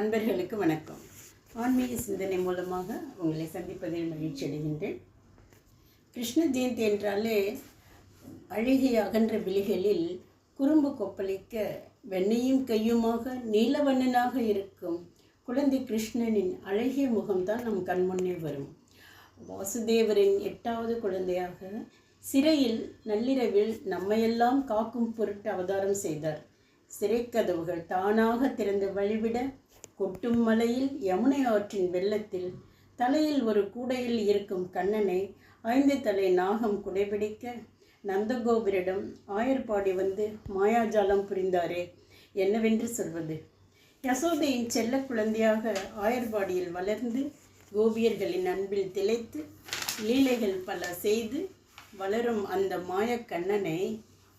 அன்பர்களுக்கு வணக்கம். ஆன்மீக சிந்தனை மூலமாக உங்களை சந்திப்பதில் மகிழ்ச்சி அடைகின்றேன். கிருஷ்ண ஜெயந்தி என்றாலே அழுகிய அகன்ற விழிகளில் குறும்பு கொப்பளிக்க வெண்ணையும் கையுமாக நீலவண்ணனாக இருக்கும் குழந்தை கிருஷ்ணனின் அழகிய முகம்தான் நம் கண்முன்னே வரும். வாசுதேவரின் எட்டாவது குழந்தையாக சிறையில் நள்ளிரவில் நம்மையெல்லாம் காக்கும் பொருட்டு அவதாரம் செய்தார். சிறைக்கதவுகள் தானாக திறந்து வழிவிட கொட்டும் மலையில் யமுனை ஆற்றின் வெள்ளத்தில் தலையில் ஒரு கூடையில் இருக்கும் கண்ணனை ஐந்து தலை நாகம் குடைபிடிக்க நந்தகோபுரிடம் ஆயர்பாடி வந்து மாயாஜாலம் புரிந்தாரே என்னவென்று சொல்வது? யசோதையின் செல்ல குழந்தையாக ஆயர்பாடியில் வளர்ந்து கோபியர்களின் அன்பில் திளைத்து லீலைகள் பல செய்து வளரும் அந்த மாயக்கண்ணனை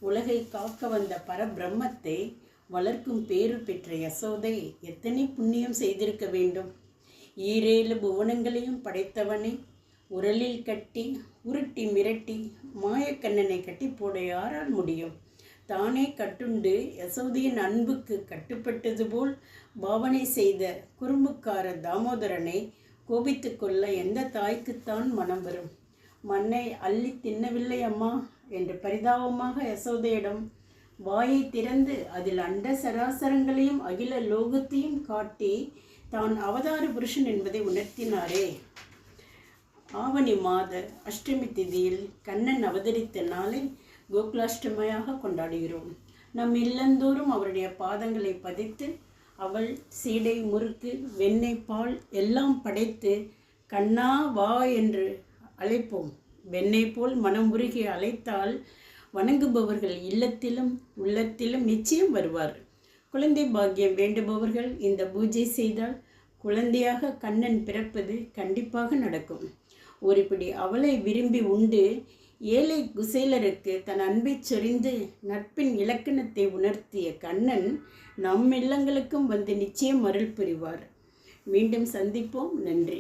உலகை காக்க வந்த பரபிரம்மத்தை வளர்க்கும் பேறு பெற்ற யசோதை எத்தனை புண்ணியம் செய்திருக்க வேண்டும்? ஈரேழு புவனங்களையும் படைத்தவனை உரலில் கட்டி உருட்டி மிரட்டி மாயக்கண்ணனை கட்டி போட யாரால் முடியும்? தானே கட்டுண்டு யசோதையின் அன்புக்கு கட்டுப்பட்டது போல் பாவனை செய்த குறும்புக்கார தாமோதரனை கோபித்து கொள்ள எந்த தாய்க்குத்தான் மனம் வரும்? மண்ணை அள்ளி தின்னவில்லை அம்மா என்று பரிதாபமாக யசோதையிடம் வாயை திறந்து அதில் அண்ட சராசரங்களையும் அகில லோகத்தையும் காட்டி தான் அவதார புருஷன் என்பதை உணர்த்தினாரே. ஆவணி மாத அஷ்டமி திதியில் கண்ணன் அவதரித்த நாளை கோகுலாஷ்டமியாக கொண்டாடுகிறோம். நம் இல்லந்தோறும் அவருடைய பாதங்களை பதித்து அவள் சீடை முறுக்கு வெண்ணெய் பால் எல்லாம் படைத்து கண்ணா வா என்று அழைப்போம். வெண்ணெய் போல் மனம் உருகி அழைத்தால் வணங்குபவர்கள் இல்லத்திலும் உள்ளத்திலும் நிச்சயம் வருவார். குழந்தை பாக்கியம் வேண்டுபவர்கள் இந்த பூஜை செய்தால் குழந்தையாக கண்ணன் பிறப்பது கண்டிப்பாக நடக்கும். ஒரு பிடி அவளை விரும்பி உண்டு ஏழை குசேலருக்கு தன் அன்பை சொரிந்து நட்பின் இலக்கணத்தை உணர்த்திய கண்ணன் நம் இல்லங்களுக்கும் வந்து நிச்சயம் அருள் புரிவார். மீண்டும் சந்திப்போம். நன்றி.